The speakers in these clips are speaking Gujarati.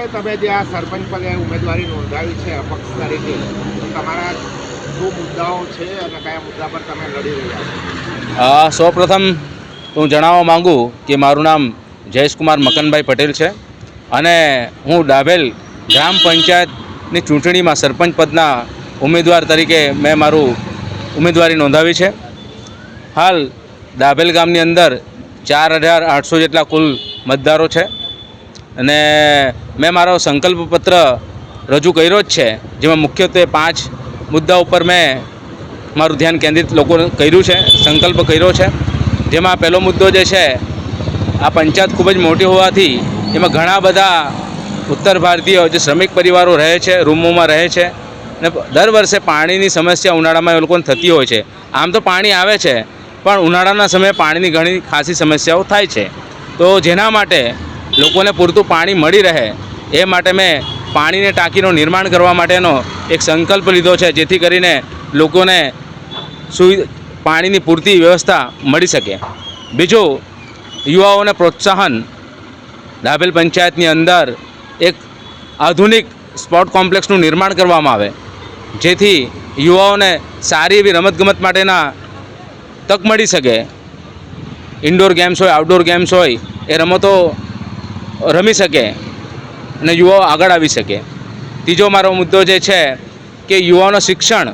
નરેશભાઈ તમે જે આ સરપંચ પદે ઉમેદવારી નોંધાવી છે અપક્ષ તરીકે તમારા શું મુદ્દાઓ છે અને કયા મુદ્દા પર તમે લડી રહ્યા છો? સૌપ્રથમ હું જણાવવા માગું કે મારું નામ જયેશકુમાર મકનભાઈ પટેલ છે અને હું ડાભેલ ગ્રામ પંચાયતની ચૂંટણીમાં સરપંચ પદના ઉમેદવાર તરીકે મેં મારું ઉમેદવારી નોંધાવી છે. હાલ ડાભેલ ગામની અંદર ચાર હજાર આઠસો જેટલા કુલ મતદારો છે. અને મેં મારો સંકલ્પ પત્ર રજૂ કર્યો જ છે, જેમાં મુખ્યત્વે પાંચ મુદ્દા ઉપર મેં મારું ધ્યાન કેન્દ્રિત લોકો કર્યું છે, સંકલ્પ કર્યો છે. જેમાં પહેલો મુદ્દો જે છે, આ પંચાયત ખૂબ જ મોટી હોવાથી એમાં ઘણા બધા ઉત્તર ભારતીય જે શ્રમિક પરિવારો રહે છે, રૂમોમાં રહે છે અને દર વર્ષે પાણીની સમસ્યા ઉનાળામાં એ લોકોને થતી હોય છે. આમ તો પાણી આવે છે, પણ ઉનાળાના સમયે પાણીની ઘણી ખાસી સમસ્યાઓ થાય છે. તો જેના માટે લોકોને પૂરતું પાણી મળી રહે એ માટે મેં પાણીની ટાંકીનું નિર્માણ કરવા માટેનો એક સંકલ્પ લીધો છે, જેથી કરીને લોકોને સુવિ, પાણીની પૂરતી વ્યવસ્થા મળી શકે. બીજું, યુવાઓને પ્રોત્સાહન. ડાભેલ પંચાયતની અંદર એક આધુનિક સ્પોર્ટ કોમ્પ્લેક્સનું નિર્માણ કરવામાં આવે, જેથી યુવાઓને સારી એવી રમતગમત માટેના તક મળી શકે. ઇન્ડોર ગેમ્સ હોય, આઉટડોર ગેમ્સ હોય, એ રમતો રમી શકે અને યુવાઓ આગળ આવી શકે. ત્રીજો મારો મુદ્દો જે છે કે યુવાનો શિક્ષણ,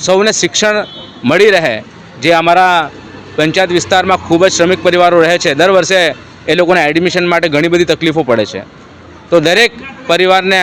સૌને શિક્ષણ મળી રહે, જે અમારા પંચાયત વિસ્તારમાં ખૂબ જ શ્રમિક પરિવારો રહે છે. દર વર્ષે એ લોકોને એડમિશન માટે ઘણી બધી તકલીફો પડે છે. તો દરેક પરિવારને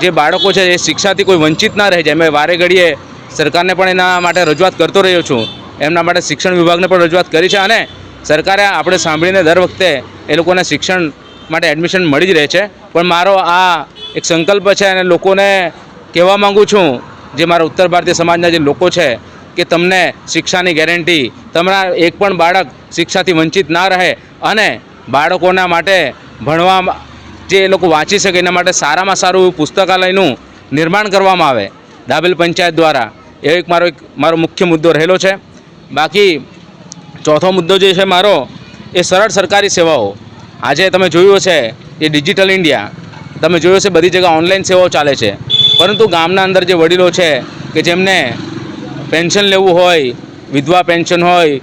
જે બાળકો છે એ શિક્ષાથી કોઈ વંચિત ના રહે. છે મેં વારે ઘડીએ સરકારને પણ એના માટે રજૂઆત કરતો રહ્યો છું. એમના માટે શિક્ષણ વિભાગને પણ રજૂઆત કરી છે અને સરકારે આપણે સાંભળીને દર વખતે એ લોકોને શિક્ષણ માટે એડમિશન મળી જ રહે છે. પણ મારો આ એક સંકલ્પ છે અને લોકોને કહેવા માગું છું, જે મારા ઉત્તર ભારતીય સમાજના જે લોકો છે, કે તમને શિક્ષાની ગેરંટી તમારા એક પણ બાળક શિક્ષાથી વંચિત ના રહે અને બાળકોના માટે ભણવા જે એ લોકો વાંચી શકે એના માટે સારામાં સારું પુસ્તકાલયનું નિર્માણ કરવામાં આવે. ડાબેલ પંચાયત દ્વારા. એ એક મારો એક, મારો મુખ્ય મુદ્દો રહેલો છે. બાકી ચોથો મુદ્દો જે છે મારો, એ સરળ સરકારી સેવાઓ. આજે તમે જોયું હશે એ ડિજિટલ ઇન્ડિયા. તમે જોયું હશે બધી જગ્યા ઓનલાઈન સેવાઓ ચાલે છે. પરંતુ ગામના અંદર જે વડીલો છે કે જેમને પેન્શન લેવું હોય, વિધવા પેન્શન હોય,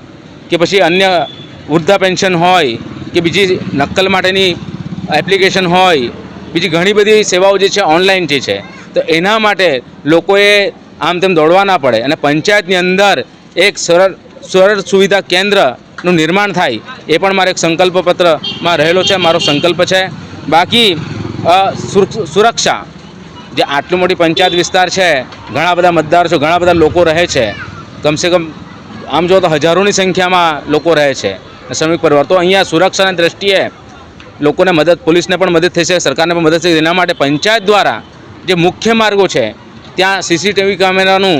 કે પછી અન્ય વૃદ્ધા પેન્શન હોય, કે બીજી નક્કલ માટેની એપ્લિકેશન હોય, બીજી ઘણી બધી સેવાઓ જે છે ઓનલાઈન જે છે, તો એના માટે લોકોએ આમ તેમ દોડવા ના પડે. અને પંચાયતની અંદર એક સરળ સરળ સુવિધા કેન્દ્રનું નિર્માણ થાય એ પણ મારે એક સંકલ્પ પત્રમાં રહેલો છે, મારો સંકલ્પ છે. બાકી સુરક્ષા જે આટલી મોટી પંચાયત વિસ્તાર છે, ઘણા બધા મતદારો છે, ઘણા બધા લોકો રહે છે. કમસે કમ, આમ જો તો હજારોની સંખ્યામાં લોકો રહે છે. શ્રમિક પરિવાર, તો અહીંયા સુરક્ષાની દ્રષ્ટિએ લોકોને મદદ, પોલીસને પણ મદદ થઈ છે, સરકારને પણ મદદ થઈ એના માટે પંચાયત દ્વારા જે મુખ્ય માર્ગો છે, ત્યાં સીસીટીવી કેમેરાનું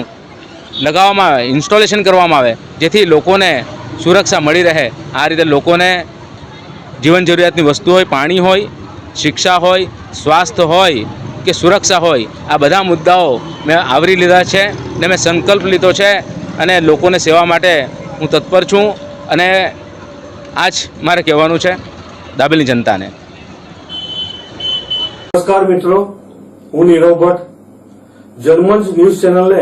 લગાવવામાં આવે, ઇન્સ્ટોલેશન કરવામાં આવે, જેથી લોકોને સુરક્ષા મળી રહે. આ રીતે લોકોને જીવન જરૂરિયાતની વસ્તુ હોય, પાણી હોય, શિક્ષા હોય, સ્વાસ્થ્ય હોય કે સુરક્ષા હોય, આ બધા મુદ્દાઓ મેં આવરી લીધા છે ને મેં સંકલ્પ લીધો છે અને લોકોને સેવા માટે હું તત્પર છું અને આ જ મારે કહેવાનું છે, દાબેલી જનતાને. નમસ્કાર મિત્રો, હું નીરવ ભટ્ટ. જર્મન ન્યૂઝ ચેનલને